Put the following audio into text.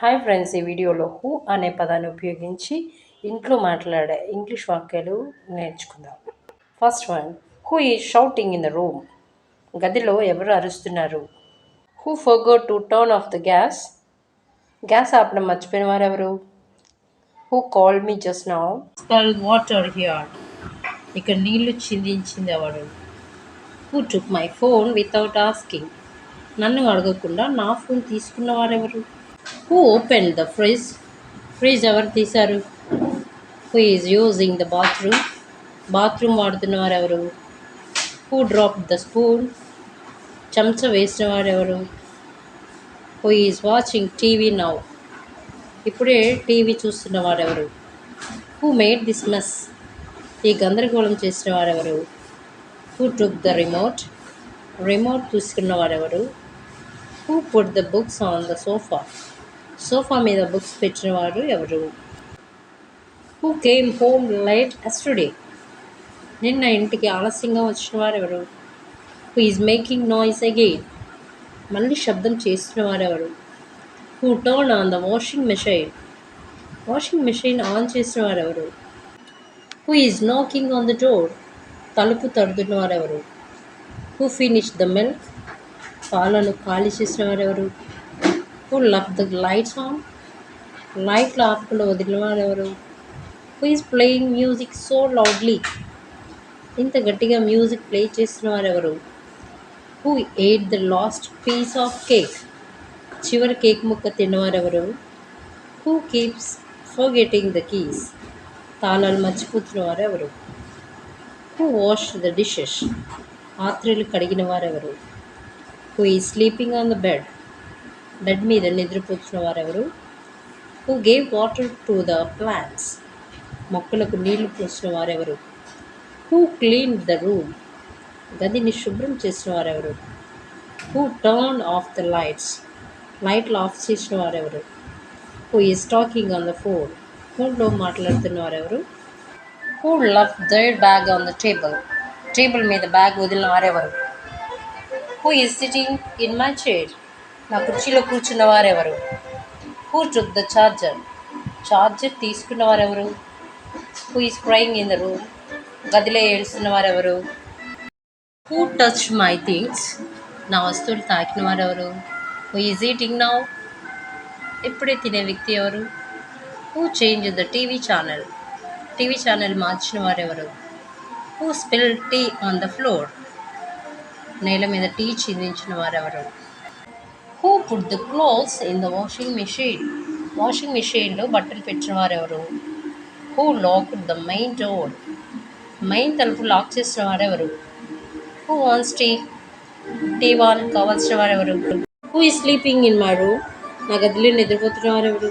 Hi friends ఈ వీడియోలో who అనే పదాన్ని ఉపయోగించి ఇంట్లో మాట్లాడే ఇంగ్లీష్ వాక్యాలు నేర్చుకుందాం. First one who is shouting in the room గదిలో ఎవరు అరుస్తున్నారు? Who forgot to turn off the gas gas ఆపడం మర్చిపోయిన వారు ఎవరు? Who call me just now spill water here ఇక్కడ నీళ్ళు చిందించింది ఎవరు? Who took my phone without asking నన్ను అడగకుండా నా ఫోన్ తీసుకున్న వారెవరు who open the fridge fridge ఎవరు తీశారు? Who is using the bathroom bathroom వాడుతున్నవారు ఎవరు? హూ డ్రాప్ ద స్పూన్ చెంచా వేసిన వారెవరు who is watching TV now ఇప్పుడే టీవీ చూస్తున్న వారెవరు హూ మేడ్ దిస్ మెస్ ఈ గందరగోళం చేసిన వారెవరు who took the remote remote తీసుకున్న వారెవరు who put the books on the sofa sofa మీద బుక్స్ పెట్టినవారు ఎవరు? Who came home late yesterday నిన్న ఇంటికి ఆలస్యంగా వచ్చిన వారు ఎవరు? Who is making noise again మళ్ళీ శబ్దం చేస్తున్న ఎవరు? Who turn on the washing machine washing machine on చేసిన ఎవరు? Who is knocking on the door తలుపు తడుతున్న ఎవరు? హూ ఫినిష్ ద మిల్క్ పాలను ఖాళీ చేసినవారు ఎవరు? Who leave the lights on లైట్లు ఆపకుండా వదిలిన వారు ఎవరు who is playing music so loudly ఇంత గట్టిగా మ్యూజిక్ ప్లే చేసిన వారు ఎవరు who ate the last piece of cake చివరి కేక్ ముక్క తిన్నవారెవరు? Who keeps forgetting the keys తాళాలు మర్చిపోతున్నవారు ఎవరు హూ వాష్ ద డిషెస్ పాత్రలు కడిగిన వారెవరు who is sleeping on the bed bed మీద నిద్రపోతున్న వారెవరు? Who gave water to the plants మొక్కలకు నీళ్ళు పోసిన వారెవరు? హూ క్లీన్ ద రూమ్ గదిని శుభ్రం చేసిన వారెవరు? Who turn off the lights లైట్లు ఆఫ్ చేసిన వారెవరు? Who is talking on the phone ఫోన్లో మాట్లాడుతున్న వారెవరు? Who leave their bag on the table table మీద బ్యాగ్ వదిలిన వారెవరు? Who is sitting in my chair నా కుర్చీలో కూర్చున్న వారెవరు? Who took the charger charger తీసుకున్న వారెవరు? Who is crying in the room గదిలో ఏడుస్తున్న వారెవరు? హూ టచ్ మై థింగ్స్ నా వస్తువులు తాకిన వారెవరు? హూ ఈజ్ ఈటింగ్ నౌ ఇప్పుడే తినే వ్యక్తి ఎవరు? Who change the TV channel TV channel మార్చిన వారెవరు? Who spill tea on the floor నేల మీద టీ చిందించిన వారెవరు? Who put the clothes in the washing machine washing మెషిన్లో బట్టలు పెట్టిన ఎవరు who lock the main door main తలుపు లాక్ చేసిన వారెవరు? Who wants tea tea want కావాల్సిన వారెవరు? హూ ఈ స్లీపింగ్ ఇన్ మా రూమ్ నా గదిలో నిద్రపోతున్న వారెవరు?